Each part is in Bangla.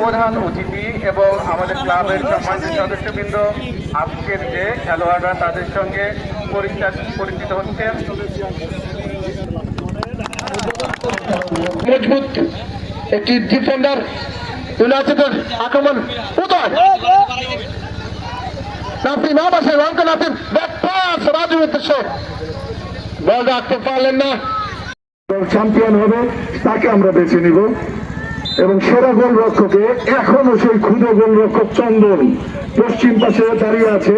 প্রধান অতিথি এবং আমাদের ক্লাবের সম্মানিত সদস্যবৃন্দ আজকের যে খেলোয়াড়রা তাদের সঙ্গে পরিচিত পরিচিত হচ্ছেন। মজবুত একটি ডিফেন্ডার ইউনাইটেডের আক্রমণ উদয়। নাসিম আবাসের অঙ্ক নাসিম ব্যাক পাস রাজু উদ্দেশ্যে বল রাখতে পারলেন না। চ্যাম্পিয়ন হবে তাকে আমরা বেছে নিব। এবং সেরা গোলরক্ষকে এখনও সেই ক্ষুদে গোলরক্ষক চন্দন পশ্চিম পাশে দাঁড়িয়ে আছে।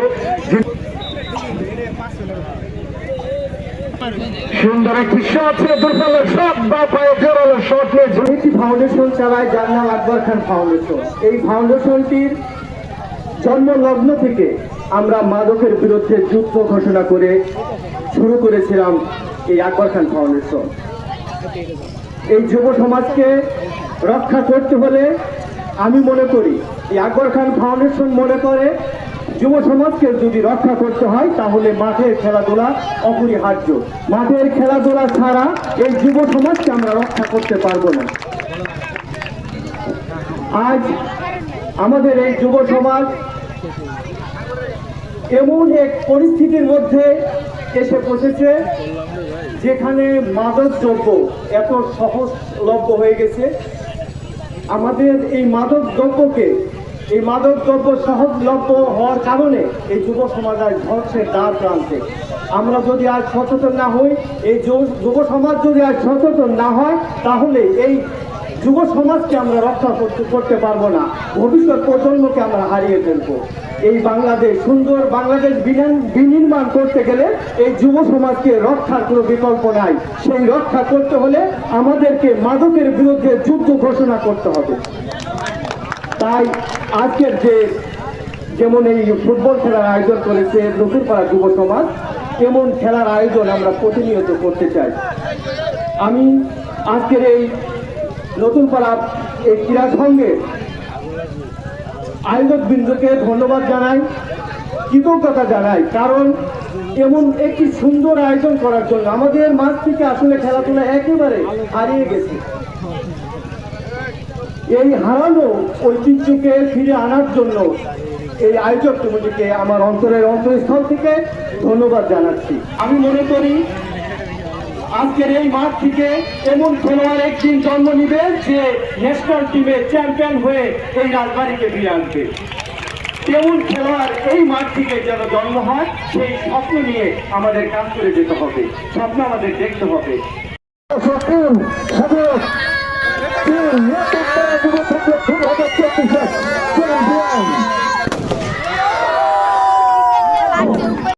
সুন্দর একটি শট বা ফাউন্ডেশন চালায় ফাউন্ডেশন এই ফাউন্ডেশনটির থেকে আমরা মাদকের বিরুদ্ধে করে শুরু করেছিলাম এই আকবর খান ফাউন্ডেশন এই যুব সমাজকে রক্ষা করতে হলে আমি মনে করি, এই আকবর খান ফাউন্ডেশন মনে করে, যুব সমাজকে যদি রক্ষা করতে হয়, তাহলে মাঠের খেলাধুলা অপরিহার্য। মাঠের খেলাধুলা ছাড়া এই যুব সমাজকে আমরা রক্ষা করতে পারব না। আজ আমাদের এই যুব সমাজ এমন এক পরিস্থিতির মধ্যে এসে বসেছে যেখানে মাদক দ্রব্য এত সহজলভ্য হয়ে গেছে। আমাদের এই মাদক দ্রব্যকে, এই মাদক দ্রব্য সহজলভ্য হওয়ার কারণে এই যুব সমাজ আজ ধ্বংসের দ্বার প্রান্তে। আমরা যদি আজ সচেতন না হই, এই যুব সমাজ যদি আজ সচেতন না হয়, তাহলে এই যুব সমাজকে আমরা রক্ষা করতে করতে পারব না, ভবিষ্যৎ প্রজন্মকে আমরা হারিয়ে ফেলব। এই বাংলাদেশ, সুন্দর বাংলাদেশ বিনির্মাণ- করতে গেলে এই যুব সমাজকে রক্ষার কোনো বিকল্প নাই। সেই রক্ষা করতে হলে আমাদেরকে মাদকের বিরুদ্ধে যুদ্ধ ঘোষণা করতে হবে। তাই আজকের যে, যেমন এই ফুটবল খেলার আয়োজন করেছে নতুনপাড়া যুব সমাজ, তেমন খেলার আয়োজন আমরা প্রতিনিয়ত করতে চাই। আমি আজকের এই নতুনপাড়া এই ক্রীড়া সঙ্গে আয়োজক বিন্দুকে ধন্যবাদ জানাই, কৃতজ্ঞতা জানাই, কারণ এমন একটি সুন্দর আয়োজন করার জন্য আমাদের মাঠ থেকে আসলে খেলাধুলা একেবারে হারিয়ে গেছে। এই হারানো ঐতিহ্যকে ফিরে আনার জন্য এই আয়োজক কমিটিকে আমার অন্তরের অন্তরস্থল থেকে ধন্যবাদ জানাচ্ছি। আমি মনে করি আজকের এই মাঠ থেকে এমন খেলোয়াড় একদিন জন্ম নিবে যে ন্যাশনাল টিমে চ্যাম্পিয়ন হয়ে এই রাজবাড়িকে ফিরে আনবে। তেমন খেলোয়াড় এই মাঠ থেকে যেন জন্ম হয়, সেই স্বপ্ন নিয়ে আমাদের কাজ করে যেতে হবে। স্বপ্ন আমাদের দেখতে হবে। ফকির